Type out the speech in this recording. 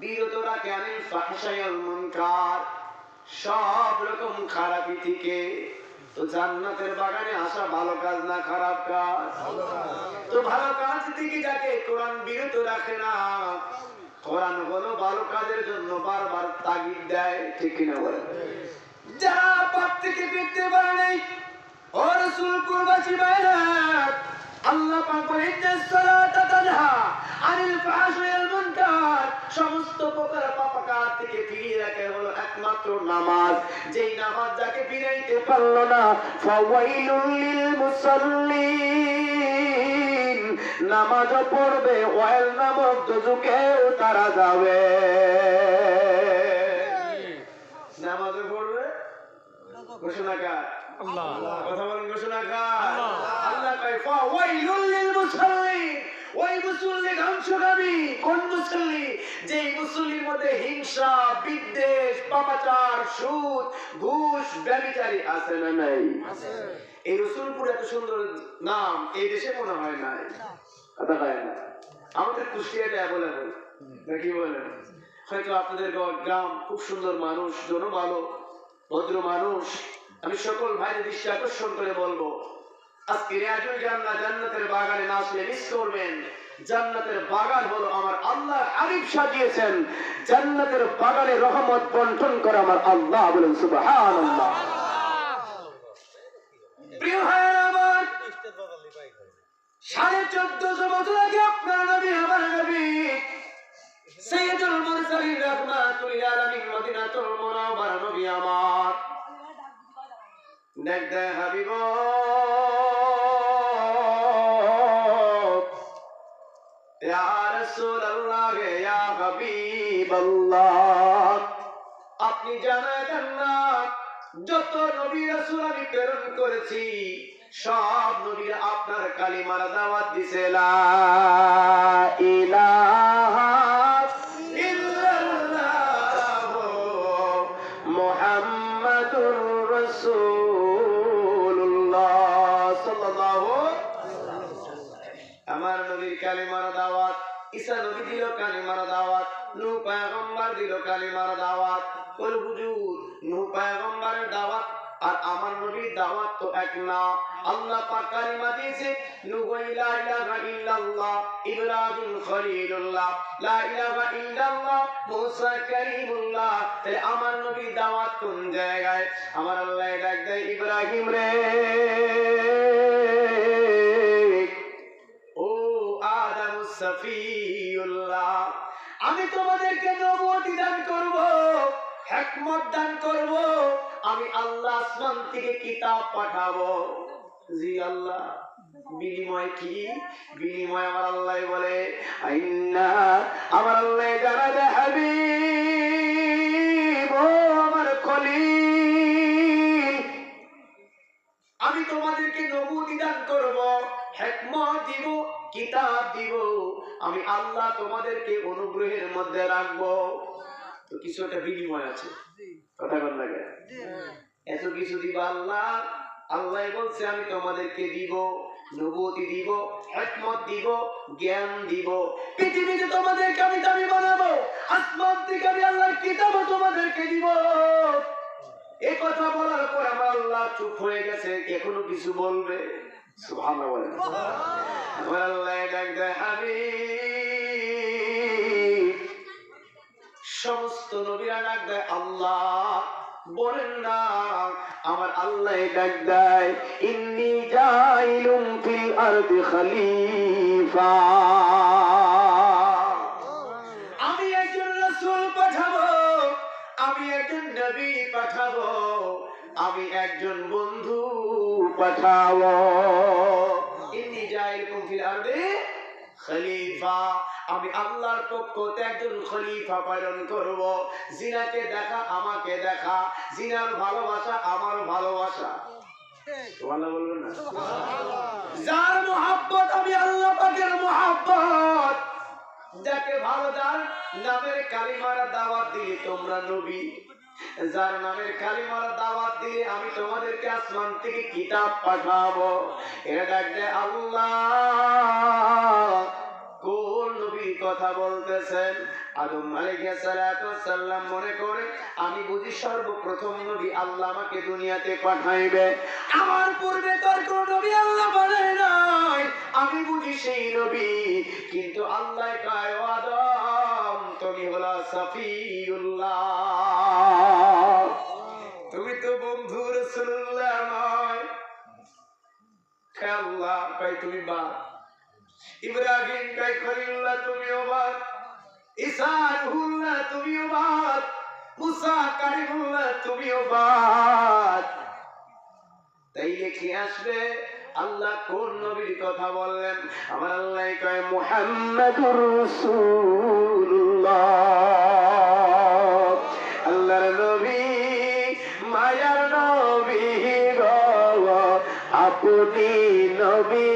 বিরত সব রকম খারাপি থেকে তো জান্নাতের বাগানে আসা ভালো কাজ না খারাপ কাজ? তো ভালো কাজ থেকে যাকে কোরআন বিরত রাখে না, কোরআন হলো ভালো কাজের জন্য বারবার তাগিদ দেয়, ঠিক কিনা বলে যারা পাপ থেকে ফিরতে পারে নাই ও রাসূল কুরবাসী ভাইরা আল্লাহ পাক বলে সালাতা তানহা আনিল ফাহশাই ওয়াল মুনকার। সমস্ত প্রকার থেকে ফিরিয়ে রাখে হলো একমাত্র নামাজ। যেই নামাজ যাকে ফিরাইতে পারল না ফাওয়াইলুল লিল মুসাল্লিন। নামাজও পড়বে ওয়াইল নামক দুজুকেও তারা যাবে। নামাজও পড়বে ঘোষণা কার কথা বলেন ঘোষণা কার আল্লাহ কয় ফাওয়াইলুল লিল মুসাল্লিন ওই মুসল্লি ধ্বংসগামী কোন মুসল্লি? যেই মুসল্লির মধ্যে হিংসা বিদ্বেষ পাপাচার সুদ ঘুষ ব্যভিচারী আছে না নাই? এই রসুলপুর এত সুন্দর নাম এই দেশে মনে হয় নাই। কথা হয় না? আমাদের কুষ্টিয়াটা অ্যাভেলেবল নাকি বলেন হয়তো আপনাদের গ্রাম খুব সুন্দর মানুষ জন ভালো ভদ্র মানুষ। আমি সকল ভাইদের দৃষ্টি আকর্ষণ করে বলব জান্নাত, জান্নাতের বাগানে না আসলে মিস করবেন। জান্নাতের বাগান হলো আমার আল্লাহ আরিফ সাজিয়েছেন। জান্নাতের বাগানে রহমত বন্টন করে আমার আল্লাহ বলেন সাড়ে চোদ্দশো বছর আগে দেখ হাবিব। আপনি জানায় দেন না, যত নবী রাসূল আমি প্রেরণ করেছি, সব নবীরা আপনার কালিমার দাওয়াত দিছে, লা ইলাহা আমার নবীর কালিমার দাওয়াত ঈসা নবী দিল কালিমার দাওয়াত পয়গম্বর দিল কালিমার দাওয়াত। বল হুজুর পয়গম্বরের দাওয়াত আর আমার নবীর দাওয়াত তো এক না। আল্লাহ পাক কালিমা দিয়েছে ইলাহা ইল্লাল্লাহ ইব্রাহিম খলিলুল্লাহ। লা ইলাহা ইল্লাল্লাহ, মুসা তাহলে আমার নবীর দাওয়াত কোন জায়গায়? আমার আল্লাহ ডাক দেয় ইব্রাহিম রে। সফিউল্লাহ, আমি তোমাদেরকে নবুয়তি দান করব, হিকমত দান করব, আমি আল্লাহ আসমান থেকে কিতাব পাঠাবো। জি আল্লাহ, বিনিময় কি? বিনিময় আমার আল্লাহ বলে আইন্না আমার আল্লাহ জানা দে হাবিব, ও আমার আমি তোমাদেরকে নবুতি দান করব, হেকমত দিব কিতাব দিব। আমি আল্লাহ তোমাদেরকে অনুগ্রহের মধ্যে রাখব। তো কিছু একটা বিনিময় আছে। কথা বল লাগে এত কিছু দিব আল্লাহ। আল্লাহ বলছে আমি তোমাদেরকে দিব নবুতি দিব হেকমত দিব জ্ঞান দিব। পৃথিবীতে তোমাদেরকে আমি দামি বানাবো। আসমান থেকে আমি আল্লাহর কিতাবও তোমাদেরকে দিব। এ কথা বলার পর আমার আল্লাহ চুপ হয়ে গেছে এখনও কিছু বলবে। সমস্ত নবীরা ডাক দেয়, আল্লাহ, বলেন না, আমার আল্লাহ ডাক দেয়, ইন্নি জাইলুম ফিল আরদি খলিফা। আমি একজন রাসূল পাঠাবো, আমি একজন নবী পাঠাবো, আমি একজন বন্ধু পাঠাবো ইন্নি জাইলুম ফিল আরদি খলিফা আমি আল্লাহর পক্ষ থেকে একজন খলিফা প্রেরণ করব। জিনাকে দেখা আমাকে দেখা। জিনার ভালোবাসা আমার ভালোবাসা। বলবেন না? যার মোহাব্বত আমি আল্লাহ পাকের মোহাব্বত। যাকে ভালো যার নামের কালিমার দাওয়াত দিয়ে তোমরা নবী। যার নামের কালিমার দাওয়াত দিয়ে আমি তোমাদেরকে আসমান থেকে কিতাব পাঠাবো। এটা ডাক দেয়, আল্লাহ কথা বলতেছেন? আদম মনে করে, আমি বুঝি সর্বপ্রথম নবী আল্লাহ আমাকে দুনিয়াতে পাঠাইবে। আমার পূর্বে কোন নবী আল্লাহ বলে নাই। আমি বুঝি সেই নবী, কিন্তু আল্লাহ কয় আদম, তুমি হলো সফিউল্লাহ। আল্লাহ তুমি বা ইব্রাহিম তুমিও বাদ মুসা বাদ তাইলে কি আসবে, আল্লাহ কোন নবীর কথা বললেন? আমার আল্লাহ কয়, মুহাম্মাদুর রাসূলুল্লাহ আপনি নবী